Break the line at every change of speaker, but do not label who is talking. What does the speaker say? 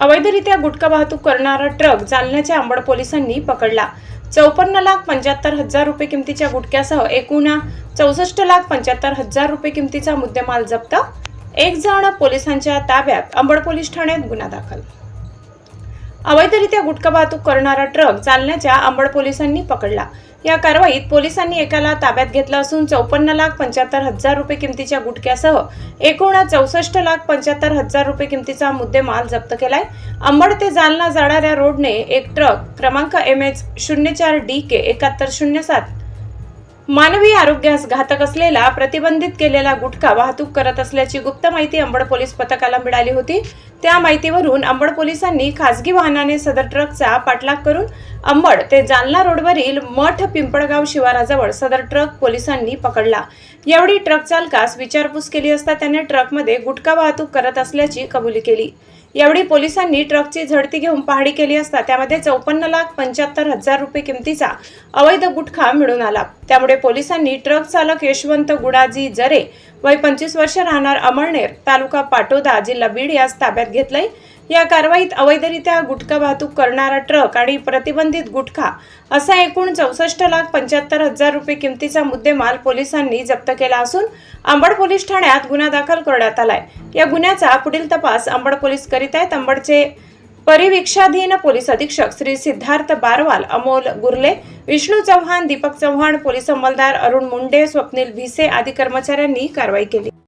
अवैधरित्या गुटखा वाहतूक करणारा ट्रक जालन्याच्या आंबड पोलिसांनी पकडला. चौपन्न लाख पंच्याहत्तर हजार रुपये किमतीच्या गुटख्यासह एकूण चौसष्ट लाख पंच्याहत्तर हजार रुपये किमतीचा मुद्देमाल जप्त. एक जण पोलिसांच्या ताब्यात अंबड पोलीस ठाण्यात गुन्हा दाखल अवैधरित्या गुटखा वाहतूक करणारा ट्रक चालण्याच्या अंबड पोलिसांनी पकडला. या कारवाईत पोलिसांनी एकाला ताब्यात घेतलं असून चौपन्न लाख पंच्याहत्तर हजार रुपये किमतीच्या गुटख्यासह एकूण चौसष्ट लाख पंच्याहत्तर हजार रुपये किमतीचा मुद्देमाल जप्त केलाय. अंबड ते जालना जाणाऱ्या रोडने एक ट्रक क्रमांक एम एच शून्य चार डी के एकाहत्तर शून्य सात मानवी आरोग्यास घातक असलेला प्रतिबंधित केलेला गुटखा वाहतूक करत असल्याची गुप्त माहिती अंबड पोलीस पथकाला मिळाली होती. त्या माहितीवरून अंबड पोलिसांनी खासगी वाहनाने सदर ट्रकचा पाठलाग करून अंबड ते जालना रोडवरील मठ पिंपळगाव शिवाराजवळ सदर ट्रक पोलिसांनी पकडला. यावेळी ट्रक चालकास विचारपूस केली असता त्याने ट्रकमध्ये गुटखा वाहतूक करत असल्याची कबुली केली. यावेळी पोलिसांनी ट्रकची झडती घेऊन पाहणी केली असता त्यामध्ये चौपन्न लाख पंच्याहत्तर हजार रुपये किमतीचा अवैध गुटखा मिळून आला. त्यामुळे पोलिसांनी ट्रक चालक यशवंत गुडाजी जरे वय पंचवीस वर्ष राहणार अमळनेर तालुका पाटोदा जिल्हा बीड यास ताब्यात घेतलंय. या कारवाईत अवैधरित्या गुटखा वाहतूक करणारा ट्रक आणि प्रतिबंधित गुटखा असा एकूण चौसष्ट लाख पंच्याहत्तर हजार रुपये किमतीचा मुद्देमाल पोलिसांनी जप्त केला असून अंबड पोलीस ठाण्यात गुन्हा दाखल करण्यात आलाय. या गुन्ह्याचा पुढील तपास अंबड पोलीस करीत आहेत. अंबडचे परिवीक्षाधीन पोलीस अधीक्षक श्री सिद्धार्थ बारवाल अमोल गुर्ले विष्णू चव्हाण दीपक चव्हाण पोलीस अंमलदार अरुण मुंडे स्वप्नील भिसे आदी कर्मचाऱ्यांनी कारवाई केली.